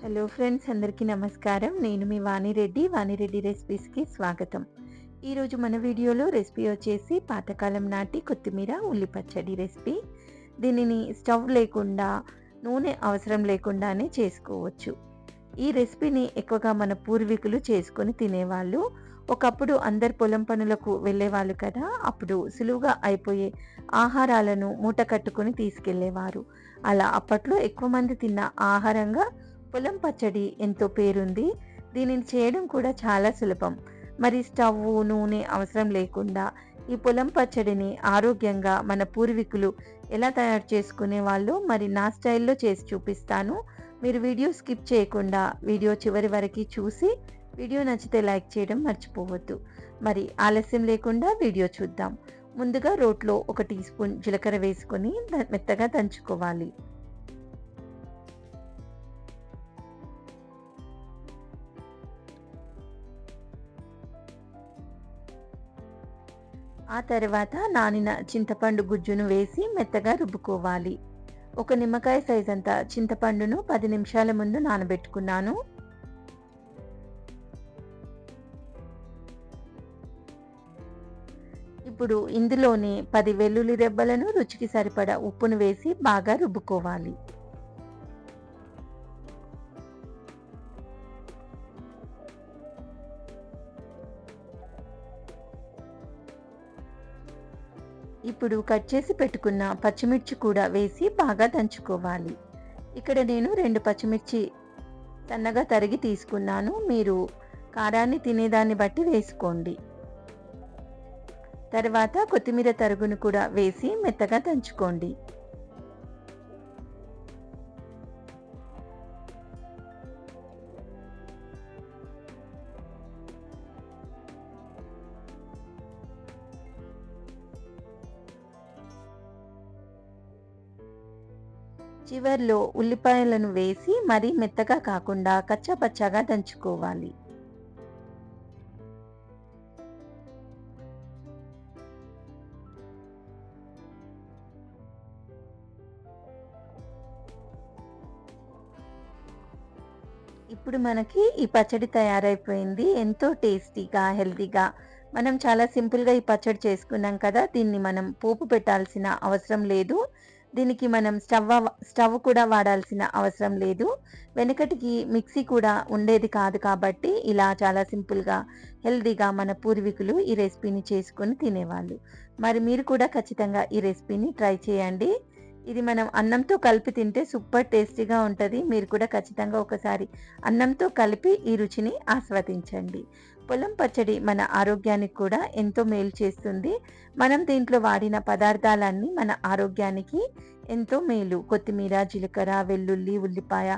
Hello friends అందరికీ నమస్కారం. నేను మీ వాణిరెడ్డి వాణిరెడ్డి రెసిపీస్కి స్వాగతం. ఈరోజు మన వీడియోలో రెసిపీ వచ్చేసి పాతకాలం నాటి కొత్తిమీర ఉల్లి పచ్చడి రెసిపీ. దీనిని స్టవ్ లేకుండా నూనె అవసరం లేకుండానే చేసుకోవచ్చు. ఈ రెసిపీని ఎక్కువగా మన పూర్వీకులు చేసుకొని తినేవాళ్ళు. ఒకప్పుడు అందరు పొలం పనులకు వెళ్ళేవాళ్ళు కదా అప్పుడు సులువుగా అయిపోయే ఆహారాలను మూట కట్టుకుని తీసుకెళ్ళేవారు. అలా అప్పట్లో ఎక్కువ మంది తిన్న ఆహారంగా పొలం పచ్చడి ఎంతో పేరుంది. దీనిని చేయడం కూడా చాలా సులభం. మరి స్టవ్ నూనె అవసరం లేకుండా ఈ పొలం పచ్చడిని ఆరోగ్యంగా మన పూర్వీకులు ఎలా తయారు చేసుకునే వాళ్ళు మరి నా స్టైల్లో చేసి చూపిస్తాను. మీరు వీడియో స్కిప్ చేయకుండా వీడియో చివరి వరకు చూసి వీడియో నచ్చితే లైక్ చేయడం మర్చిపోవద్దు. మరి ఆలస్యం లేకుండా వీడియో చూద్దాం. ముందుగా రోట్లో ఒక టీ స్పూన్ జీలకర్ర వేసుకొని మెత్తగా దంచుకోవాలి. ఆ తర్వాత నానిన చింతపండు గుజ్జును వేసి మెత్తగా రుబ్బుకోవాలి. ఒక నిమ్మకాయ సైజ్ అంత చింతపండును పది నిమిషాల ముందు నానబెట్టుకున్నాను. ఇప్పుడు ఇందులోనే పది వెల్లుల్లి రెబ్బలను రుచికి సరిపడా ఉప్పును వేసి బాగా రుబ్బుకోవాలి. ఇప్పుడు కట్ చేసి పెట్టుకున్న పచ్చిమిర్చి కూడా వేసి బాగా దంచుకోవాలి. ఇక్కడ నేను రెండు పచ్చిమిర్చి సన్నగా తరిగి తీసుకున్నాను. మీరు కారాన్ని తినేదాన్ని బట్టి వేసుకోండి. తర్వాత కొత్తిమీర తరుగును కూడా వేసి మెత్తగా దంచుకోండి. చివర్లో ఉల్లిపాయలను వేసి మరీ మెత్తగా కాకుండా కచ్చాపచ్చాగా దంచుకోవాలి. ఇప్పుడు మనకి ఈ పచ్చడి తయారైపోయింది. ఎంతో టేస్టీగా హెల్తీగా. మనం చాలా సింపుల్గా ఈ పచ్చడి చేసుకున్నాం కదా దీన్ని మనం పోపు పెట్టాల్సిన అవసరం లేదు. దీనికి మనం స్టవ్ స్టవ్ కూడా వాడాల్సిన అవసరం లేదు. వెనకటికి మిక్సీ కూడా ఉండేది కాదు కాబట్టి ఇలా చాలా సింపుల్గా హెల్దీగా మన పూర్వీకులు ఈ రెసిపీని చేసుకొని తినేవాళ్ళు. మరి మీరు కూడా ఖచ్చితంగా ఈ రెసిపీని ట్రై చేయండి. ఇది మనం అన్నంతో కలిపి తింటే సూపర్ టేస్టీగా ఉంటుంది. మీరు కూడా ఖచ్చితంగా ఒకసారి అన్నంతో కలిపి ఈ రుచిని ఆస్వాదించండి. పొలం పచ్చడి మన ఆరోగ్యానికి కూడా ఎంతో మేలు చేస్తుంది. మనం దీంట్లో వాడిన పదార్థాలన్నీ మన ఆరోగ్యానికి ఎంతో మేలు. కొత్తిమీర జీలకర్ర వెల్లుల్లి ఉల్లిపాయ